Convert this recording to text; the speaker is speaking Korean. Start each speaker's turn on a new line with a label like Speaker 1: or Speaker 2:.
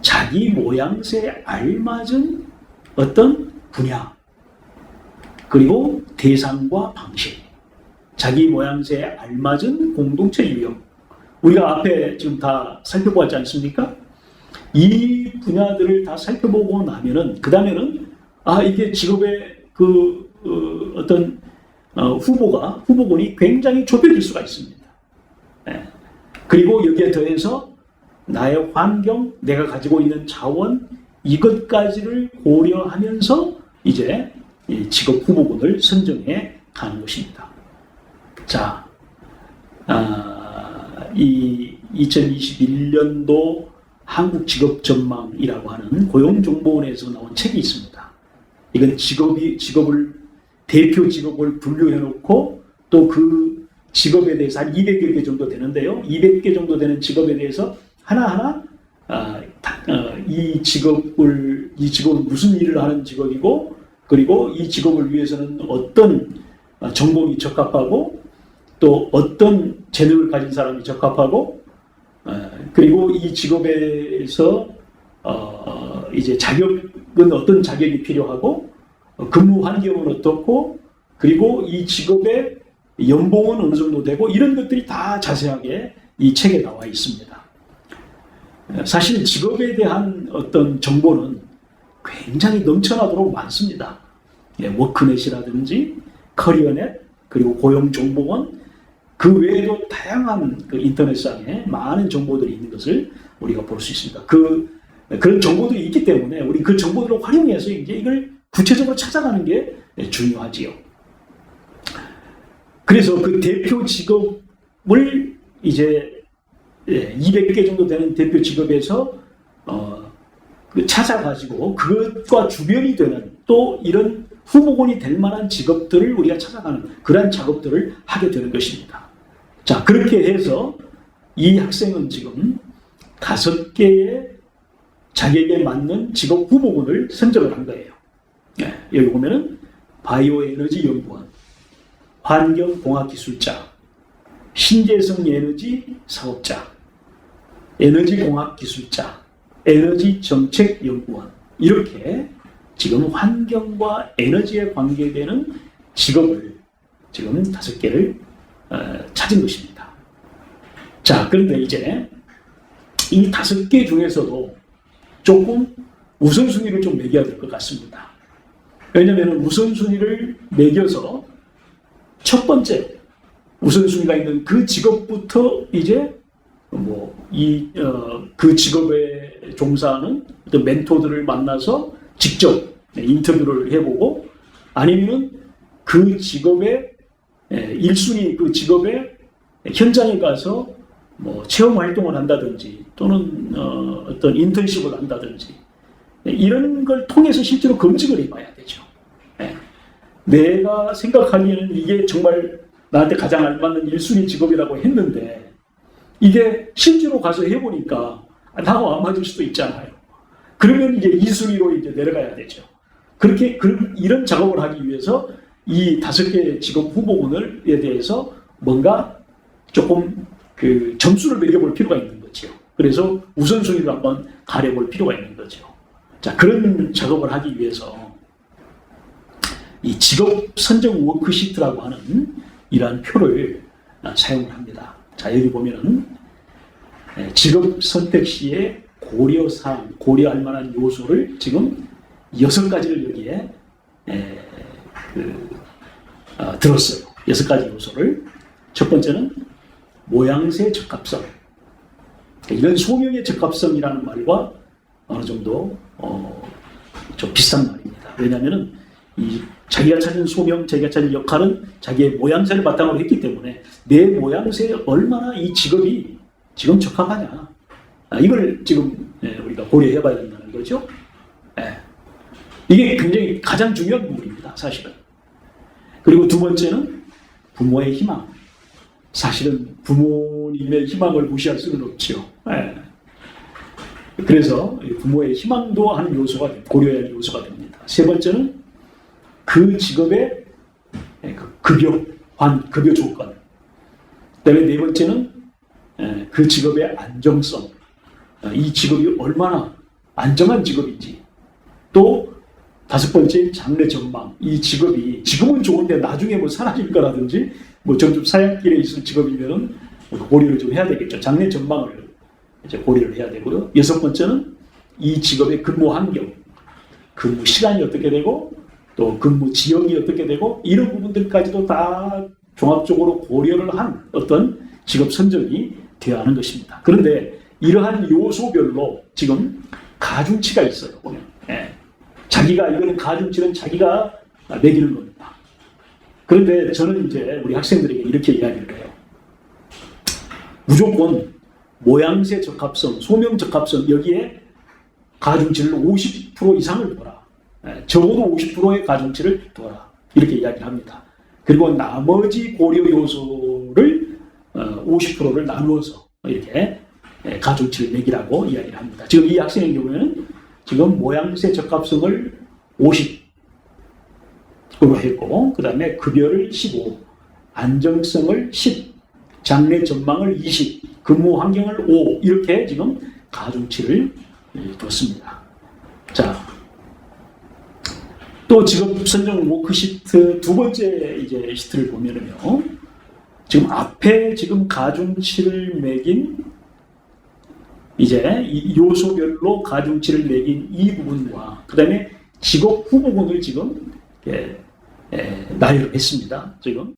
Speaker 1: 자기 모양새에 알맞은 어떤 분야, 그리고 대상과 방식, 자기 모양새에 알맞은 공동체 유형. 우리가 앞에 지금 다 살펴보았지 않습니까? 이 분야들을 다 살펴보고 나면은, 그 다음에는, 아, 이게 직업의 그, 어, 떤 후보가, 후보군이 굉장히 좁혀질 수가 있습니다. 예. 그리고 여기에 더해서 나의 환경, 내가 가지고 있는 자원, 이것까지를 고려하면서 이제 이 직업 후보군을 선정해 가는 것입니다. 자, 아, 이 2021년도 한국 직업 전망이라고 하는 고용정보원에서 나온 책이 있습니다. 이건 직업이 직업을 대표 직업을 분류해 놓고 또 그 직업에 대해서 한 200여 개 정도 되는데요. 200개 정도 되는 직업에 대해서 하나하나 아, 다- 어, 이 직업을 이 직업은 무슨 일을 하는 직업이고 그리고 이 직업을 위해서는 어떤 어, 전공이 적합하고 또 어떤 재능을 가진 사람이 적합하고 어, 그리고 이 직업에서 어, 이제 자격은 어떤 자격이 필요하고 어, 근무 환경은 어떻고 그리고 이 직업의 연봉은 어느 정도 되고 이런 것들이 다 자세하게 이 책에 나와 있습니다. 사실 직업에 대한 어떤 정보는 굉장히 넘쳐나도록 많습니다. 예, 워크넷이라든지 커리어넷 그리고 고용정보원 그 외에도 다양한 그 인터넷상에 많은 정보들이 있는 것을 우리가 볼 수 있습니다. 그 그런 정보들이 있기 때문에 우리 그 정보들을 활용해서 이제 이걸 구체적으로 찾아가는 게 중요하지요. 그래서 그 대표 직업을 이제 200개 정도 되는 대표 직업에서 어, 그 찾아가지고 그것과 주변이 되는 또 이런 후보군이 될 만한 직업들을 우리가 찾아가는 그러한 작업들을 하게 되는 것입니다. 자 그렇게 해서 이 학생은 지금 다섯 개의 자기에게 맞는 직업 후보군을 선정을 한 거예요. 예, 여기 보면은 바이오 에너지 연구원, 환경공학기술자, 신재생 에너지 사업자, 에너지 공학 기술자, 에너지 정책 연구원 이렇게 지금 환경과 에너지에 관계되는 직업을 지금 다섯 개를 어, 찾은 것입니다. 자, 그런데 이제 이 다섯 개 중에서도 조금 우선순위를 좀 매겨야 될 것 같습니다. 왜냐하면 우선순위를 매겨서 첫 번째 우선순위가 있는 그 직업부터 이제 뭐이그 직업에 종사하는 어떤 멘토들을 만나서 직접 인터뷰를 해보고 아니면은 그 직업의 예, 일순위 그 직업의 현장에 가서 뭐 체험 활동을 한다든지 또는 어, 어떤 인턴십을 한다든지 예, 이런 걸 통해서 실제로 검증을 해봐야 되죠. 예. 내가 생각하기에는 이게 정말 나한테 가장 알맞는 일순위 직업이라고 했는데 이게 실제로 가서 해보니까 나하고 안 맞을 수도 있잖아요. 그러면 이제 이순위로 이제 내려가야 되죠. 그렇게 그, 이런 작업을 하기 위해서 이 다섯 개 직업 후보군을에 대해서 뭔가 조금 그 점수를 매겨볼 필요가 있는 거죠. 그래서 우선순위를 한번 가려볼 필요가 있는 거죠. 자 그런 작업을 하기 위해서 이 직업 선정 워크시트라고 하는 이러한 표를 아, 사용을 합니다. 자 여기 보면은 예, 직업 선택 시에 고려 사항, 고려할 만한 요소를 지금 여섯 가지를 여기에 에, 그, 어, 들었어요. 여섯 가지 요소를 첫 번째는 모양새 적합성. 이런 소명의 적합성이라는 말과 어느 정도 어, 좀 비슷한 말입니다. 왜냐하면은 이 자기가 찾은 소명, 자기가 찾은 역할은 자기의 모양새를 바탕으로 했기 때문에 내 모양새에 얼마나 이 직업이 지금 적합하냐. 아, 이걸 지금 예, 우리가 고려해 봐야 된다는 거죠. 예. 이게 굉장히 가장 중요한 부분입니다. 사실은. 그리고 두 번째는 부모의 희망. 사실은 부모님의 희망을 무시할 수는 없죠. 예. 그래서 이 부모의 희망도 하는 요소가 고려해야 할 요소가 됩니다. 세 번째는 그 직업의 예, 그 급여, 환, 급여 조건. 그 다음에 네 번째는 예, 그 직업의 안정성. 어, 이 직업이 얼마나 안정한 직업인지. 또 다섯 번째 장래 전망. 이 직업이 지금은 좋은데 나중에 뭐 사라질 거라든지 뭐 점점 사약길에 있을 직업이면은 고려를 좀 해야 되겠죠. 장래 전망을 이제 고려를 해야 되고요. 여섯 번째는 이 직업의 근무 환경. 근무 시간이 어떻게 되고 또 근무 지역이 어떻게 되고 이런 부분들까지도 다 종합적으로 고려를 한 어떤 직업 선정이 되어야 하는 것입니다. 그런데 이러한 요소별로 지금 가중치가 있어요. 보면 예. 자기가 이거는 가중치는 자기가 매기는 겁니다. 그런데 저는 이제 우리 학생들에게 이렇게 이야기를 해요. 무조건 모양새 적합성, 소명 적합성 여기에 가중치를 50% 이상을 둬라. 예, 적어도 50%의 가중치를 둬라. 이렇게 이야기를 합니다. 그리고 나머지 고려 요소를 50%를 나누어서 이렇게 예, 가중치를 매기라고 이야기를 합니다. 지금 이 학생의 경우에는 지금 모양새 적합성을 50으로 했고, 그 다음에 급여를 15, 안정성을 10, 장래 전망을 20, 근무 환경을 5 이렇게 지금 가중치를 예, 뒀습니다. 자, 또 직업 선정 워크 시트 두 번째 이제 시트를 보면은요, 지금 앞에 지금 가중치를 매긴 이제 이 요소별로 가중치를 매긴 이 부분과 그 다음에 직업 후보군을 지금 예, 예, 나열했습니다. 지금